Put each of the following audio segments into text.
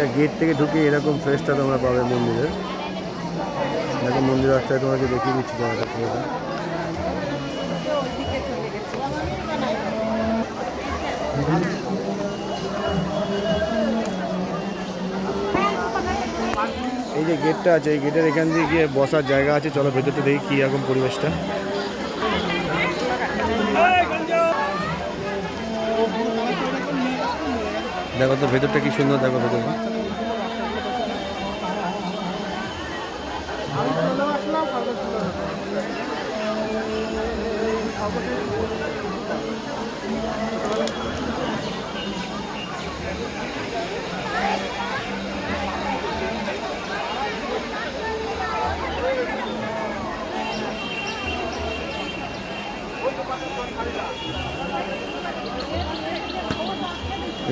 এটা গেট থেকে ঢুকে এরকম ফ্রেশটা তোমরা পাবে মন্দিরের। দেখো মন্দির রাস্তায় তোমাকে দেখিয়ে দিচ্ছি এই যে গেটটা আছে, এই গেটের এখান দিয়ে গিয়ে বসার জায়গা আছে। চলো ভেতরটা দেখি কী রকম পরিবেশটা। দেখো তো ভেতরটা কি সুন্দর দেখো ভেতরটা।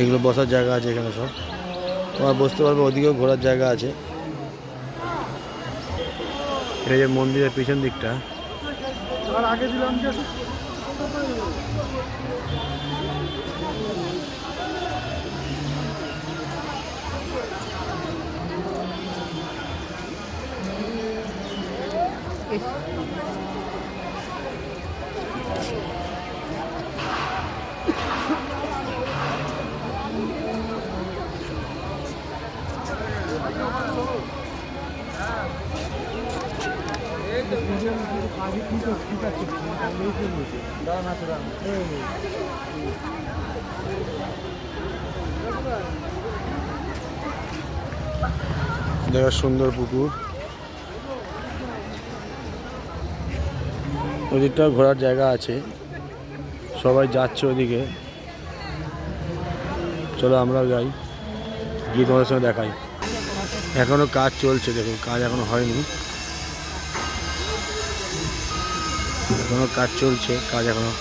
এগুলো বসার জায়গা আছে এখানে সব। তোমার বসতে পারবে, ওদিকেও ঘোরার জায়গা আছে। এটা যে মন্দিরের পিছন দিকটা। সুন্দর পুকুর ওদিকটাও ঘোরার জায়গা আছে। সবাই যাচ্ছে ওদিকে। চলো আমরাও যাই। গিয়ে তোমাদের সঙ্গে দেখাই। এখনও কাজ চলছে, দেখুন, কাজ এখনও হয়নি। এখনও কাজ চলছে, কাজ এখনও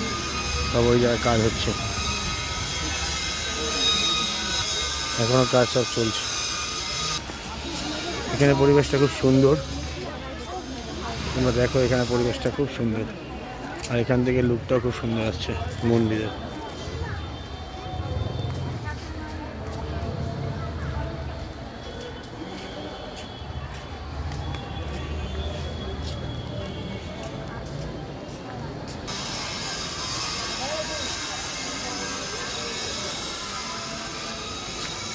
সব ওই জায়গায় কাজ হচ্ছে। এখনও কাজ সব চলছে। এখানে পরিবেশটা খুব সুন্দর। তোমরা দেখো এখানে পরিবেশটা খুব সুন্দর। আর এখান থেকে লুকটাও খুব সুন্দর আসছে মন্দিরের।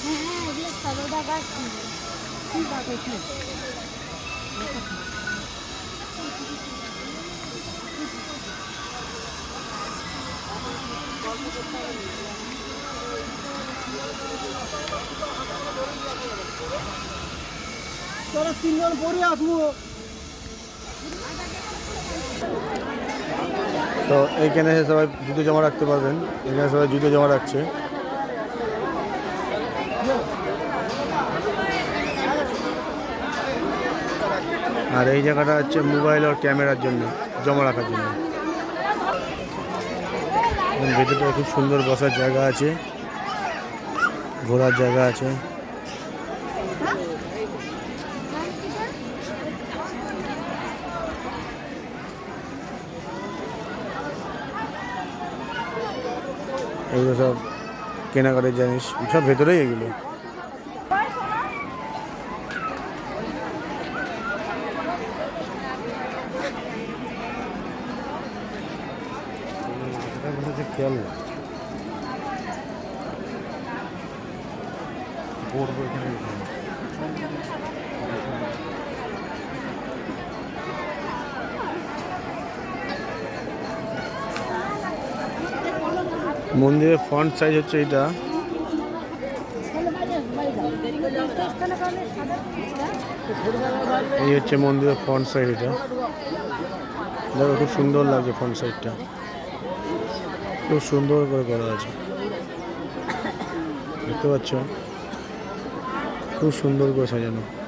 হ্যাঁ এগুলো তোরা তিনজন পরে আসব। তো এইখানে এসে সবাই জুতো জমা রাখতে পারবেন। এখানে সবাই জুতো জমা রাখছে। আর এই জায়গাটা হচ্ছে মোবাইল আর ক্যামেরার জন্য জমা রাখার জন্য। ভেতরটা খুব সুন্দর বসার জায়গা আছে। ঘোরার জায়গা আছে। এগুলো সব কেনাকাটার জিনিস। সব ভেতরেই এগুলো। পড়ব এখানে মন্দিরের ফ্রন্ট সাইজ হচ্ছে এটা এই হচ্ছে মন্দিরের ফ্রন্ট সাইড এটা। দেখো খুব সুন্দর লাগছে ফ্রন্ট সাইডটা খুব সুন্দর করে করা আছে। দেখতে পাচ্ছ? খুব সুন্দর করে সাজানো।